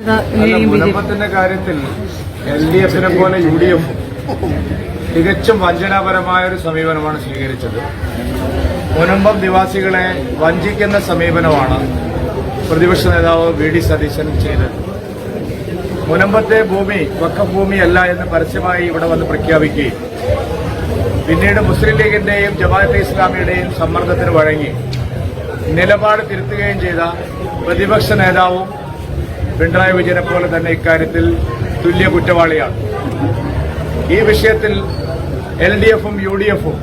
മുനമ്പത്തിന്റെ കാര്യത്തിൽ L D എഫിനെ പോലെ യു ഡി എഫും തികച്ചും വഞ്ചനാപരമായ ഒരു സമീപനമാണ് സ്വീകരിച്ചത്. മുനമ്പം നിവാസികളെ വഞ്ചിക്കുന്ന സമീപനമാണ് പ്രതിപക്ഷ നേതാവ് വി ഡി സതീശൻ ചെയ്തത്. മുനമ്പത്തെ ഭൂമി വക്കഫ് ഭൂമിയല്ല എന്ന് പരസ്യമായി ഇവിടെ വന്ന് പ്രഖ്യാപിക്കുകയും പിന്നീട് മുസ്ലിം ലീഗിന്റെയും ജമാഅത്തെ ഇസ്ലാമിയുടെയും സമ്മർദ്ദത്തിന് വഴങ്ങി നിലപാട് തിരുത്തുകയും ചെയ്ത പ്രതിപക്ഷ നേതാവും പിണറായി വിജയനെ പോലെ തന്നെ ഇക്കാര്യത്തിൽ തുല്യ കുറ്റവാളിയാണ്. ഈ വിഷയത്തിൽ എൽ ഡി എഫും യു ഡി എഫും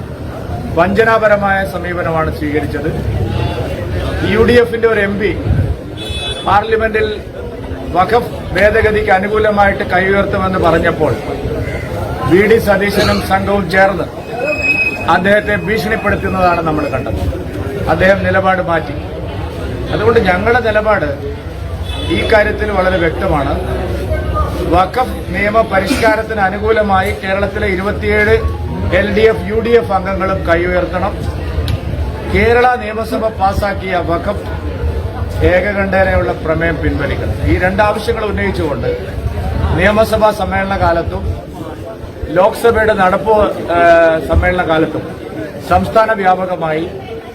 വഞ്ചനാപരമായ സമീപനമാണ് സ്വീകരിച്ചത്. യു ഡി എഫിന്റെ ഒരു എം പി പാർലമെന്റിൽ വഖഫ് ഭേദഗതിക്ക് അനുകൂലമായിട്ട് കൈയുയർത്തുമെന്ന് പറഞ്ഞപ്പോൾ വി ഡി സതീശനും സംഘവും ചേർന്ന് അദ്ദേഹത്തെ ഭീഷണിപ്പെടുത്തുന്നതാണ് നമ്മൾ കണ്ടത്. അദ്ദേഹം നിലപാട് മാറ്റി. അതുകൊണ്ട് ഞങ്ങളുടെ നിലപാട് ഈ കാര്യത്തിൽ വളരെ വ്യക്തമാണ്. വഖഫ് നിയമ പരിഷ്കാരത്തിന് അനുകൂലമായി കേരളത്തിലെ ഇരുപത്തിയേഴ് L D F U D F അംഗങ്ങളും കൈയുയർത്തണം കേരള നിയമസഭ പാസാക്കിയ വഖഫ് ഏകകണ്ഠേനയുള്ള പ്രമേയം പിൻവലിക്കണം. ഈ രണ്ടാവശ്യങ്ങൾ ഉന്നയിച്ചുകൊണ്ട് നിയമസഭാ സമ്മേളന കാലത്തും ലോക്സഭയുടെ നടപ്പ് സമ്മേളന കാലത്തും സംസ്ഥാന വ്യാപകമായി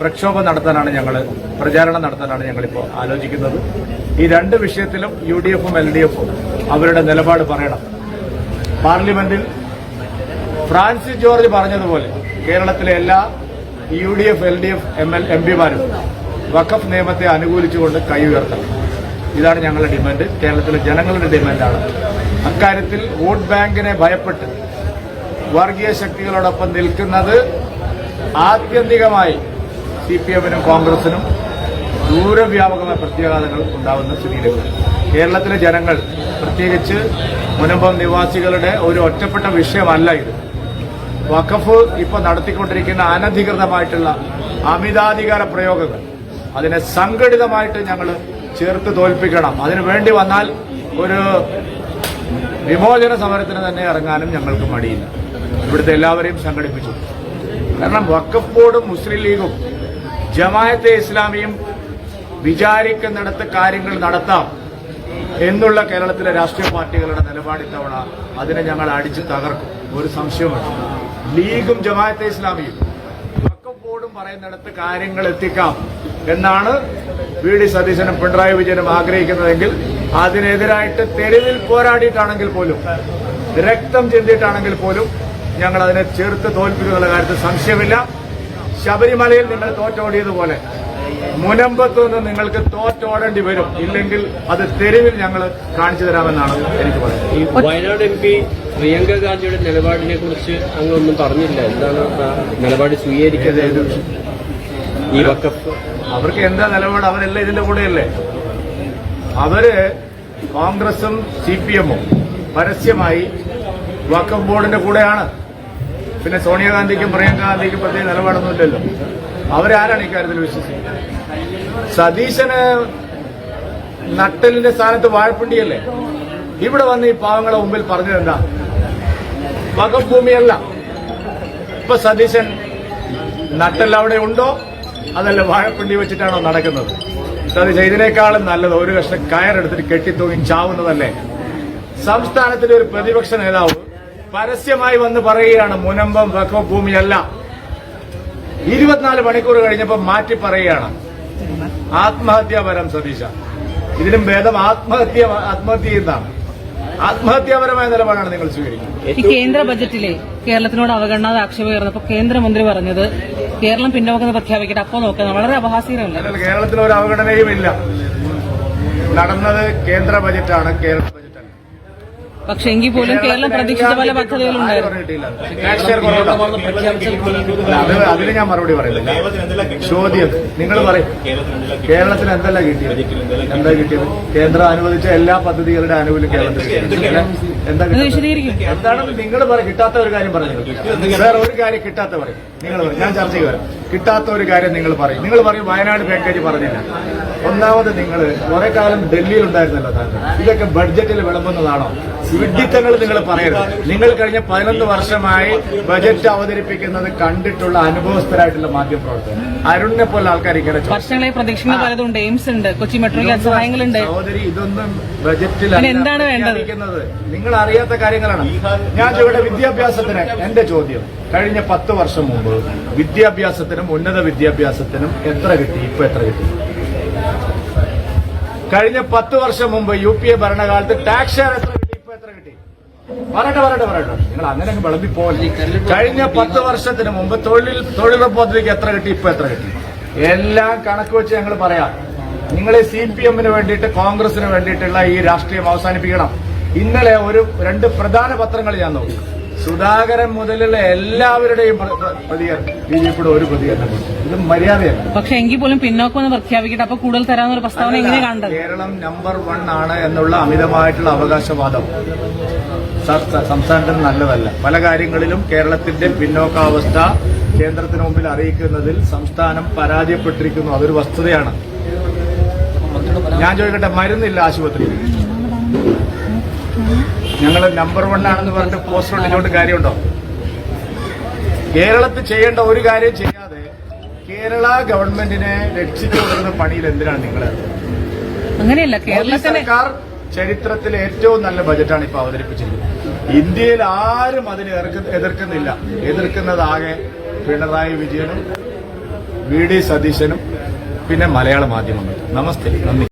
പ്രക്ഷോഭം നടത്താനാണ് ഞങ്ങൾ പ്രചാരണം നടത്താനാണ് ഞങ്ങളിപ്പോൾ ആലോചിക്കുന്നത്. ഈ രണ്ട് വിഷയത്തിലും യു ഡി എഫും എൽ ഡി എഫും അവരുടെ നിലപാട് പറയണം. പാർലമെന്റിൽ ഫ്രാൻസിസ് ജോർജ് പറഞ്ഞതുപോലെ കേരളത്തിലെ എല്ലാ U D F L D F M L M പിമാരും വഖഫ് നിയമത്തെ അനുകൂലിച്ചുകൊണ്ട് കൈ ഉയർത്തണം. ഇതാണ് ഞങ്ങളുടെ ഡിമാൻഡ്. കേരളത്തിലെ ജനങ്ങളുടെ ഡിമാൻഡാണ്. അക്കാര്യത്തിൽ വോട്ട് ബാങ്കിനെ ഭയപ്പെട്ട് വർഗീയ ശക്തികളോടൊപ്പം നിൽക്കുന്നത് ആത്യന്തികമായി സി പി എമ്മിനും കോൺഗ്രസിനും ദൂരവ്യാപകമായ പ്രത്യാഘാതങ്ങൾ ഉണ്ടാവുന്ന സ്ഥിതിയിലേക്ക് കേരളത്തിലെ ജനങ്ങൾ പ്രത്യേകിച്ച് മുനമ്പം നിവാസികളുടെ ഒരു ഒറ്റപ്പെട്ട വിഷയമല്ല ഇത്. വഖഫ് ഇപ്പോൾ നടത്തിക്കൊണ്ടിരിക്കുന്ന അനധികൃതമായിട്ടുള്ള അമിതാധികാര പ്രയോഗങ്ങൾ. അതിനെ സംഘടിതമായിട്ട് ഞങ്ങൾ ചേർത്ത് തോൽപ്പിക്കണം. അതിനു വേണ്ടി വന്നാൽ ഒരു വിമോചന സമരത്തിന് തന്നെ ഇറങ്ങാനും ഞങ്ങൾക്ക് മടിയില്ല. ഇവിടുത്തെ എല്ലാവരെയും സംഘടിപ്പിച്ചു. കാരണം വഖഫ് ബോർഡും മുസ്ലിം ലീഗും ജമായത്തെ ഇസ്ലാമിയും വിചാരിക്കുന്നിടത്ത് കാര്യങ്ങൾ നടത്താം എന്നുള്ള കേരളത്തിലെ രാഷ്ട്രീയ പാർട്ടികളുടെ നിലപാട് ഇത്തവണ അതിനെ ഞങ്ങൾ അടിച്ചു തകർക്കും. ഒരു സംശയവുമില്ല. ലീഗും ജമാഅത്തെ ഇസ്ലാമിയും വക്കം ബോർഡും പറയുന്നിടത്ത് കാര്യങ്ങൾ എത്തിക്കാം എന്നാണ് വി ഡി സതീശനും പിണറായി വിജയനും ആഗ്രഹിക്കുന്നതെങ്കിൽ അതിനെതിരായിട്ട് തെരുവിൽ പോരാടിയിട്ടാണെങ്കിൽ പോലും രക്തം ചിന്തിയിട്ടാണെങ്കിൽ പോലും ഞങ്ങൾ അതിനെ ചേർത്ത് തോൽപ്പിക്കുന്നുള്ള കാര്യത്തിൽ സംശയമില്ല. ശബരിമലയിൽ നിങ്ങൾ തോറ്റോടിയതുപോലെ മുനമ്പത്ത് നിന്ന് നിങ്ങൾക്ക് തോറ്റോടേണ്ടി വരും. ഇല്ലെങ്കിൽ അത് തെരുവിൽ ഞങ്ങൾ കാണിച്ചു തരാമെന്നാണ് എനിക്ക് പറയുന്നത്. ഈ വയനാട് എം പി പ്രിയങ്ക ഗാന്ധിയുടെ നിലപാടിനെ കുറിച്ച് അങ്ങ് ഒന്നും പറഞ്ഞില്ല. എന്താണ് നിലപാട് സ്വീകരിക്കുന്നത്? ഈ വക്കഫ്. അവർക്ക് എന്താ നിലപാട്? അവരെല്ലാം ഇതിന്റെ കൂടെയല്ലേ? അവർ കോൺഗ്രസും സി പി എമ്മും പരസ്യമായി വക്കഫ് ബോർഡിന്റെ കൂടെയാണ്. പിന്നെ സോണിയാഗാന്ധിക്കും പ്രിയങ്ക ഗാന്ധിക്കും പ്രത്യേക നിലപാടൊന്നുമില്ലല്ലോ. അവരാരാണ് ഇക്കാര്യത്തിൽ വിശ്വസിക്കുന്നത്? സതീശന് നട്ടലിന്റെ സ്ഥാനത്ത് വാഴപ്പിണ്ടിയല്ലേ? ഇവിടെ വന്ന് ഈ പാവങ്ങളെ മുമ്പിൽ പറഞ്ഞത് എന്താ? വകഭൂമിയല്ല ഭൂമിയല്ല. ഇപ്പൊ സതീശൻ നട്ടൽ അവിടെ ഉണ്ടോ? അതല്ല വാഴപ്പിണ്ടി വെച്ചിട്ടാണോ നടക്കുന്നത്? സതീശൻ ഇതിനേക്കാളും നല്ലത് ഒരു കഷ്ണം കയറെടുത്തിട്ട് കെട്ടിത്തൂങ്ങി ചാവുന്നതല്ലേ? സംസ്ഥാനത്തിലെ ഒരു പ്രതിപക്ഷ നേതാവ് പരസ്യമായി വന്ന് പറയുകയാണ് മുനമ്പം വകഭൂമിയല്ല ഭൂമിയല്ല. ഇരുപത്തിനാല് മണിക്കൂർ കഴിഞ്ഞപ്പോൾ മാറ്റി പറയുകയാണ്. ആത്മഹത്യാപരം സതീശ. ഇതിലും ഭേദം ആത്മഹത്യ ആത്മഹത്യ ചെയ്യുന്നതാണ് ആത്മഹത്യാപരമായ നിലപാടാണ് നിങ്ങൾ സ്വീകരിക്കുന്നത്. ഈ കേന്ദ്ര ബജറ്റിലെ കേരളത്തിനോട് അവഗണന ആക്ഷേപം ഉയർന്നപ്പോൾ കേന്ദ്രമന്ത്രി പറഞ്ഞത് കേരളം പിന്നോക്കം പ്രഖ്യാപിക്കട്ടെ. അപ്പോൾ നോക്കുന്നത് വളരെ അപഹാസ്യകരമല്ല. എന്നാൽ കേരളത്തിൽ ഒരു അവഗണനയും ഇല്ല നടന്നത് കേന്ദ്ര ബജറ്റാണ് കേരള ബജറ്റല്ല പക്ഷെ എങ്കിൽ പോലും കേരളം പ്രതീക്ഷിച്ച പല കുറവുണ്ടാവും. അത് അതിന് ഞാൻ മറുപടി പറയുന്നില്ല. ചോദ്യം നിങ്ങൾ പറയും. കേരളത്തിന് എന്തല്ല കിട്ടിയത്? എന്താ കിട്ടിയത്? കേന്ദ്രം അനുവദിച്ച എല്ലാ പദ്ധതികളുടെ ആനുകൂല്യം കേരളത്തിൽ. എന്താ വിശദീകരിക്കും. എന്താണെന്ന് നിങ്ങൾ പറയും. കിട്ടാത്ത ഒരു കാര്യം പറഞ്ഞു വേറെ ഒരു കാര്യം കിട്ടാത്ത പറയും. നിങ്ങൾ പറയും. ഞാൻ ചർച്ചയ്ക്ക് വരാം. കിട്ടാത്ത ഒരു കാര്യം നിങ്ങൾ പറയും. നിങ്ങൾ പറയും വയനാട് പാക്കേജ് പറഞ്ഞില്ല. ഒന്നാമത് നിങ്ങൾ കുറെ കാലം ഡൽഹിയിൽ ഉണ്ടായിരുന്നല്ലോ താങ്കൾ. ഇതൊക്കെ ബഡ്ജറ്റിൽ വിളമ്പുന്നതാണോ? വിഡ്ഢിത്തങ്ങൾ നിങ്ങൾ പറയരുത്. നിങ്ങൾ കഴിഞ്ഞ പതിനൊന്ന് വർഷമായി ബജറ്റ് അവതരിപ്പിക്കുന്നത് കണ്ടിട്ടുള്ള അനുഭവസ്ഥരായിട്ടുള്ള മാധ്യമപ്രവർത്തകർ. അരുണിനെ പോലെ ആൾക്കാർ ഇങ്ങനെ വർഷങ്ങളായി പ്രതീക്ഷകൾ പലതും ഉണ്ട് എയിംസ് ഉണ്ട് കൊച്ചി മെട്രോയ്ക്ക് സഹായങ്ങളുണ്ട്. സഹോദരി ഇതൊന്നും ബജറ്റിൽ എന്താണ് വേണ്ടത്? നിങ്ങൾ അറിയാത്ത കാര്യങ്ങളാണ്. ഞാൻ ഇവിടെ വിദ്യാഭ്യാസത്തിന് എന്റെ ചോദ്യം. കഴിഞ്ഞ പത്ത് വർഷം മുമ്പ് വിദ്യാഭ്യാസത്തിനും ഉന്നത വിദ്യാഭ്യാസത്തിനും എത്ര കിട്ടി? ഇപ്പൊ എത്ര കിട്ടി? കഴിഞ്ഞ പത്ത് വർഷം മുമ്പ് യു പി എ ഭരണകാലത്ത് ടാക്സ് ഷെയർ എത്ര പറയട്ടെ പറയട്ടെ പറയട്ടെ നിങ്ങൾ അങ്ങനെ വിളമ്പി പോലെ കഴിഞ്ഞ പത്ത് വർഷത്തിന് മുമ്പ് തൊഴിൽ തൊഴിലുറപ്പ് പദ്ധതിക്ക് എത്ര കിട്ടി? ഇപ്പൊ എത്ര കിട്ടി? എല്ലാം കണക്ക് വെച്ച് ഞങ്ങൾ പറയാം. നിങ്ങൾ സി പി എമ്മിന് വേണ്ടിയിട്ട് കോൺഗ്രസിന് വേണ്ടിയിട്ടുള്ള ഈ രാഷ്ട്രീയം അവസാനിപ്പിക്കണം. ഇന്നലെ ഒരു രണ്ട് പ്രധാന പത്രങ്ങൾ ഞാൻ നോക്കി. സുധാകരൻ മുതലുള്ള എല്ലാവരുടെയും പ്ര- പ്ര- പ്രതികരണം. ബി ജെ പിയുടെ ഒരു പ്രതികരണം ഇത് മര്യാദയല്ല പക്ഷെ എങ്കിൽ പോലും പിന്നോക്കം എന്ന് പ്രഖ്യാപിക്കട്ടെ. അപ്പൊ കൂടുതൽ തരാമെന്നൊരു പ്രസ്താവന എങ്ങനെ കാണേണ്ടത്? കേരളം നമ്പർ വൺ ആണ് എന്നുള്ള അമിതമായിട്ടുള്ള അവകാശവാദം. സംസ്ഥാനത്തിന് നല്ലതല്ല. പല കാര്യങ്ങളിലും കേരളത്തിന്റെ പിന്നോക്കാവസ്ഥ കേന്ദ്രത്തിന് മുമ്പിൽ അറിയിക്കുന്നതിൽ സംസ്ഥാനം പരാജയപ്പെട്ടിരിക്കുന്നു. അതൊരു വസ്തുതയാണ്. ഞാൻ ചോദിക്കട്ടെ മരുന്നില്ല ആശുപത്രിയിൽ. ഞങ്ങൾ നമ്പർ വൺ ആണെന്ന് പറഞ്ഞിട്ട് പോസ്റ്റർ ഒട്ടിച്ചുകൊണ്ട് കാര്യമുണ്ടോ? കേരളത്തിൽ ചെയ്യേണ്ട ഒരു കാര്യം ചെയ്യാതെ കേരള ഗവൺമെന്റിനെ രക്ഷിച്ചു കൊടുക്കുന്ന പണിയിൽ എന്തിനാണ് നിങ്ങൾ അങ്ങനെയല്ല കേരള സർക്കാർ ചരിത്രത്തിലെ ഏറ്റവും നല്ല ബജറ്റാണ് ഇപ്പൊ അവതരിപ്പിച്ചിരിക്കുന്നത്. ഇന്ത്യയിൽ ആരും അതിനെ എതിർക്ക- എതിർക്കുന്നില്ല. എതിർക്കുന്നത് ആകെ പിണറായി വിജയനും വി ഡി സതീശനും പിന്നെ മലയാള മാധ്യമങ്ങൾ. നമസ്തേ. നന്ദി.